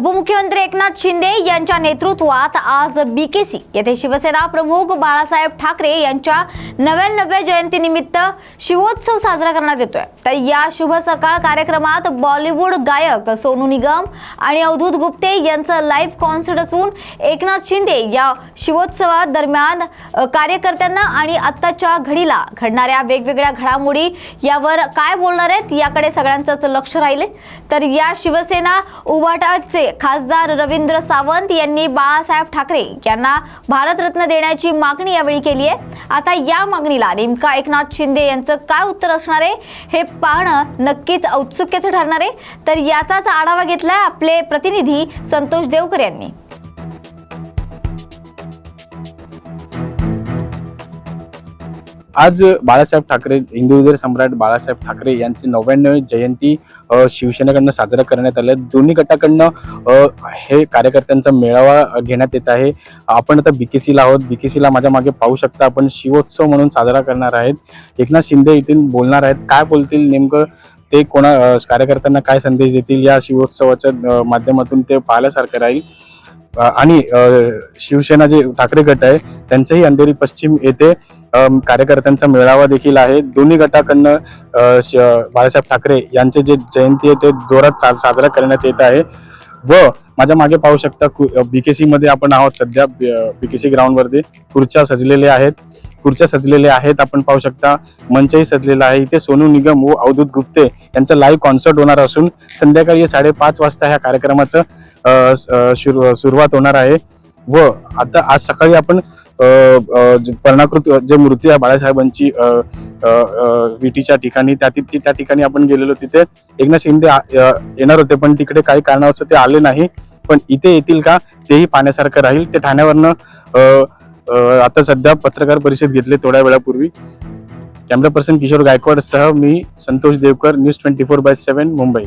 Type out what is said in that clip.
उपमुख्यमंत्री एकनाथ शिंदे यांच्या नेतृत्वात आज बीकेसी येथे शिवसेना प्रमुख बाळासाहेब ठाकरे यांच्या नव्याण्णव्या जयंतीनिमित्त शिवोत्सव साजरा करण्यात येतोय. तर या शुभ सकाळ कार्यक्रमात बॉलिवूड गायक सोनू निगम आणि अवधूत गुप्ते यांचं लाईव्ह कॉन्सर्ट असून एकनाथ शिंदे या शिवोत्सवा दरम्यान कार्यकर्त्यांना आणि आत्ताच्या घडीला घडणाऱ्या वेगवेगळ्या घडामोडी यावर काय बोलणार आहेत याकडे सगळ्यांचंच लक्ष राहिले तर या शिवसेना उभाटाचे खासदार रवींद्र सावंत यांनी बाळासाहेब ठाकरे यांना भारतरत्न देण्याची मागणी यावेळी केली आहे. आता या मागणीला नेमका एकनाथ शिंदे यांचं काय उत्तर असणार आहे हे पाहणं नक्कीच औत्सुक्याचं ठरणार आहे. तर याचाच आढावा घेतलाय आपले प्रतिनिधी संतोष देवकर यांनी. आज बाळासाहेब ठाकरे हिंदू सम्राट बाळासाहेब ठाकरे यांची नव्याण्णव जयंती शिवसेनेकडनं साजरा करण्यात आल्या दोन्ही गटाकडनं हे कार्यकर्त्यांचा मेळावा घेण्यात येत आहे. आपण आता बीकेसीला आहोत. बीकेसीला माझ्या मागे पाहू शकता आपण शिवोत्सव म्हणून साजरा करणार आहेत. एकनाथ शिंदे येथील बोलणार आहेत. काय बोलतील नेमकं ते कोणा कार्यकर्त्यांना काय संदेश देतील या शिवोत्सवाच्या माध्यमातून ते पाहिल्यासारखं राहील. आणि शिवसेना जे ठाकरे गट आहे त्यांचंही अंधेरी पश्चिम येथे कार्यकर्त्यांचा मेळावा देखील आहे. दोन्ही गटाकडनं श- बाळासाहेब ठाकरे यांचे जे जयंती आहे ते जोरात सा- साजरा करण्यात येत आहे. व माझ्या मागे पाहू शकता बीकेसी मध्ये आपण आहोत सध्या बीकेसी ग्राउंड वरती. खुर्च्या सजलेल्या आहेत. खुर्च्या सजलेल्या आहेत आपण पाहू शकता. मंचही सजलेला आहे. इथे सोनू निगम व अवधूत गुप्ते यांचा लाईव्ह कॉन्सर्ट होणार असून संध्याकाळी साडेपाच वाजता ह्या कार्यक्रमाचं सुरु- सुरुवात होणार आहे. व आता आज सकाळी आपण पर्णाकृत जे मूर्ती आहे बाळासाहेबांची विटीच्या ठिकाणी त्या ति- त्या ठिकाणी आपण गेलेलो तिथे. एकनाथ शिंदे येणार होते पण तिकडे काही कारणास्तव ते आले नाही. पण इथे येतील का तेही पाहण्यासारखं राहील. ते ठाण्यावरनं आता सध्या पत्रकार परिषद घेतले थोड्या वेळापूर्वी. कॅमेरा पर्सन किशोर गायकवाड सह मी Santosh Devkar news twenty four by seven Mumbai.